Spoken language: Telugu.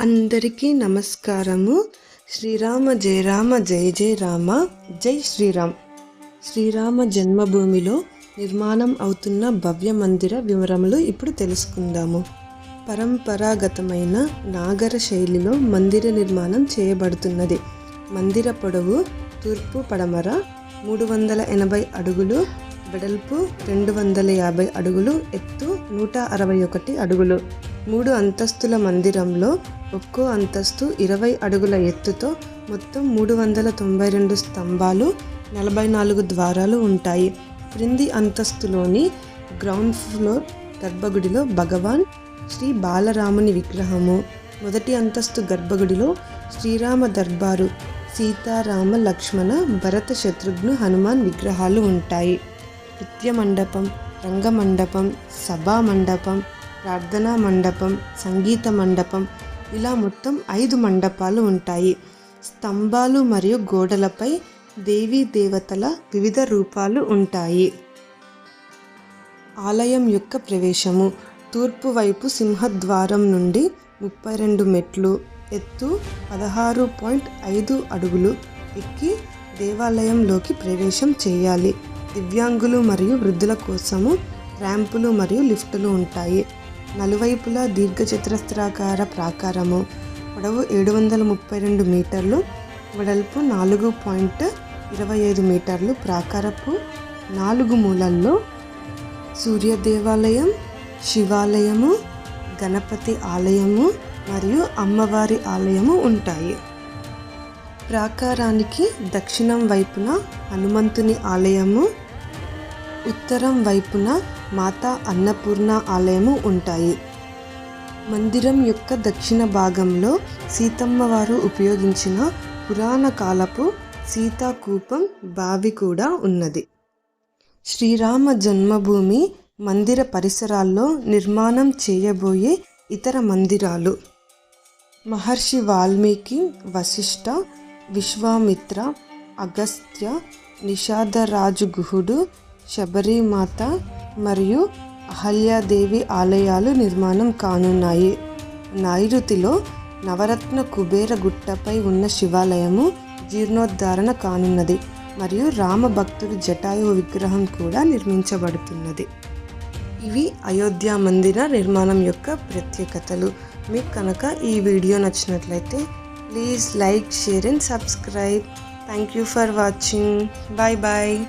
అందరికీ నమస్కారము. శ్రీరామ జయ రామ జయ జయ రామ జై శ్రీరామ్. శ్రీరామ జన్మభూమిలో నిర్మాణం అవుతున్న భవ్య మందిర వివరములు ఇప్పుడు తెలుసుకుందాము. పరంపరాగతమైన నాగర శైలిలో మందిర నిర్మాణం చేయబడుతున్నది. మందిర పొడవు తూర్పు పడమర మూడు వందల ఎనభై అడుగులు వెడల్పు రెండు వందల యాభై అడుగులు ఎత్తు నూట అరవై ఒకటి అడుగులు. మూడు అంతస్తుల మందిరంలో ఒక్కో అంతస్తు ఇరవై అడుగుల ఎత్తుతో మొత్తం మూడు వందల తొంభై రెండు స్తంభాలు నలభై నాలుగు ద్వారాలు ఉంటాయి. క్రింది అంతస్తులోని గ్రౌండ్ ఫ్లోర్ గర్భగుడిలో భగవాన్ శ్రీ బాలరాముని విగ్రహము. మొదటి అంతస్తు గర్భగుడిలో శ్రీరామ దర్బారు సీతారామ లక్ష్మణ భరత శత్రుఘ్ను హనుమాన్ విగ్రహాలు ఉంటాయి. నృత్య మండపం రంగమండపం సభా మండపం ప్రార్థనా మండపం సంగీత మండపం ఇలా మొత్తం ఐదు మండపాలు ఉంటాయి. స్తంభాలు మరియు గోడలపై దేవీ దేవతల వివిధ రూపాలు ఉంటాయి. ఆలయం యొక్క ప్రవేశము. తూర్పు వైపు సింహద్వారం నుండి ముప్పై రెండు మెట్లు. ఎత్తు పదహారు పాయింట్ ఐదు అడుగులు. ఎక్కి దేవాలయంలోకి ప్రవేశం చేయాలి. దివ్యాంగులు మరియు వృద్ధుల కోసము ర్యాంపులు మరియు లిఫ్టులు ఉంటాయి. నలువైపులా దీర్ఘచతురస్రాకార ప్రాకారము. పొడవు ఏడు వందల ముప్పై రెండు మీటర్లు. వెడల్పు నాలుగు పాయింట్ ఇరవై ఐదు మీటర్లు. ప్రాకారపు నాలుగు మూలల్లో సూర్య దేవాలయం శివాలయము గణపతి ఆలయము మరియు అమ్మవారి ఆలయము ఉంటాయి. ప్రాకారానికి దక్షిణం వైపున హనుమంతుని ఆలయము ఉత్తరం వైపున మాతా అన్నపూర్ణ ఆలయము ఉంటాయి. మందిరం యొక్క దక్షిణ భాగంలో సీతమ్మవారు ఉపయోగించిన పురాణ కాలపు సీతాకూపం బావి కూడా ఉన్నది. శ్రీరామ జన్మభూమి మందిర పరిసరాల్లో నిర్మాణం చేయబోయే ఇతర మందిరాలు. మహర్షి వాల్మీకి వశిష్ఠ విశ్వామిత్ర అగస్త్య నిషాదరాజు గుహుడు శబరిమాత మరియు అహల్యాదేవి ఆలయాలు నిర్మాణం కానున్నాయి. నైరుతిలో నవరత్న కుబేర గుట్టపై ఉన్న శివాలయము జీర్ణోద్ధారణ కానున్నది మరియు రామ భక్తుడి జటాయు విగ్రహం కూడా నిర్మించబడుతున్నది. ఇవి అయోధ్య మందిర నిర్మాణం యొక్క ప్రత్యేకతలు. మీకు కనుక ఈ వీడియో నచ్చినట్లయితే please like share and subscribe. Thank you for watching. Bye bye.